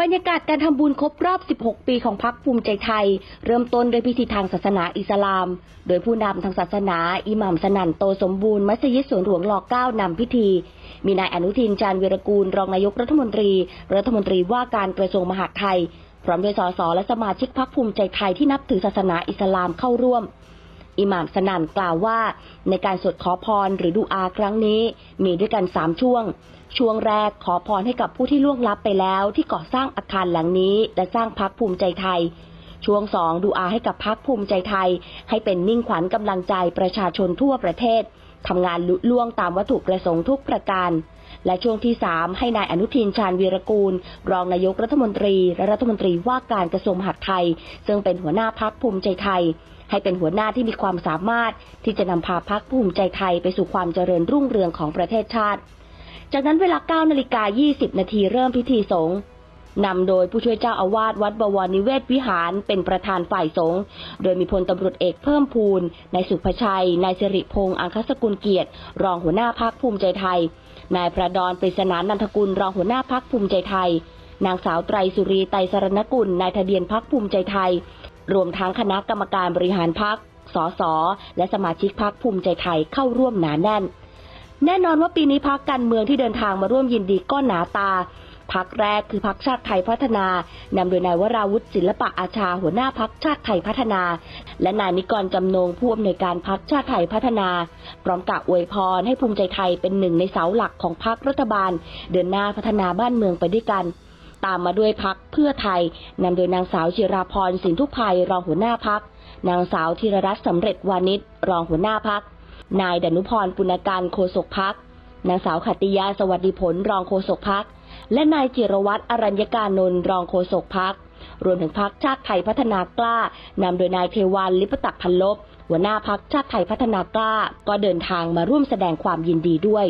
บรรยากาศการทำบุญครบรอบ 16 ปีของพรรคภูมิใจไทย เริ่มต้นด้วยพิธีทางศาสนาอิสลาม โดยผู้นำทางศาสนา อิหม่ามสนั่นโตสมบูรณ์มัสยิดสวนหลวงรอเก้านำพิธี มีนายอนุทินจานวีรกูล รองนายกรัฐมนตรี รัฐมนตรีว่าการกระทรวงมหาดไทย พร้อมด้วยสสและสมาชิกพรรคภูมิใจไทยที่นับถือศาสนาอิสลามเข้าร่วม อิหม่ามสนันกล่าวว่า ในการสวดขอพรหรือดูอาครั้งนี้ มีด้วยกันสามช่วง ช่วงแรกขอพรให้กับผู้ที่ล่วงลับไปแล้ว ที่ก่อสร้างอาคารหลังนี้ และสร้างพักภูมิใจไทย ช่วงสองดูอาให้กับพักภูมิใจไทย ให้เป็นมิ่งขวัญกำลังใจประชาชนทั่วประเทศทำงานลุล่วงตามวัตถุประสงค์ทุกประการ และช่วงที่สามให้นายอนุทินชาญวีรกูล รองนายกรัฐมนตรีและรัฐมนตรีว่าการกระทรวงมหาดไทย ซึ่งเป็นหัวหน้าพักภูมิใจไทย ให้เป็นหัวหน้าที่มีความสามารถที่จะนำพาพักภูมิใจไทยไปสู่ความเจริญรุ่งเรืองของประเทศชาติ จากนั้นเวลา9นาฬิกา20นาทีเริ่มพิธีสงฆ์ นำโดยผู้ช่วยเจ้าอาวาสวัดบวรนิเวศวิหารเป็นประธานฝ่ายสงฆ์โดยมีพลตำรวจเอกเพิ่มพูนนายสุภชัยนายสิริพงษ์อังคสกุลเกียรติ รองหัวหน้าพักภูมิใจไทย นายประดอนปริศนานันทกุลรองหัวหน้าพักภูมิใจไทย นางสาวไตรสุรีไตรสรณกุลนายทะเบียนพักภูมิใจไทย รวมทั้งคณะกรรมการบริหารพักสสและสมาชิกพักภูมิใจไทยเข้าร่วมหนาแน่นแน่นอนว่าปีนี้พักการเมืองที่เดินทางมาร่วมยินดีก็หนาตา พักแรกคือพักชาติไทยพัฒนานำโดยนายวราวุฒิศิลปะอาชาหัวหน้าพักชาติไทยพัฒนา และนายนิกรจำนงผู้อำนวยการพักชาติไทยพัฒนา พร้อมกับอวยพรให้ภูมิใจไทยเป็นหนึ่งในเสาหลักของพักรัฐบาล เดินหน้าพัฒนาบ้านเมืองไปด้วยกันตามมาด้วยพักเพื่อไทยนำโดยนางสาวจิราพรสินทุพภัยรองหัวหน้าพัก นางสาวธีรรัตน์สำเร็จวานิชรองหัวหน้าพัก นายดนุพรปุณการโฆษกพักนางสาวขัตติยาสวัสดิผลรองโฆษกพัก และนายจิรวัตรอรัญญการนนท์รองโฆษกพัก รวมถึงพักชาติไทยพัฒนากล้านำโดยนายเทวันลิปตักพันลบหัวหน้าพักชาติไทยพัฒนากล้าก็เดินทางมาร่วมแสดงความยินดีด้วย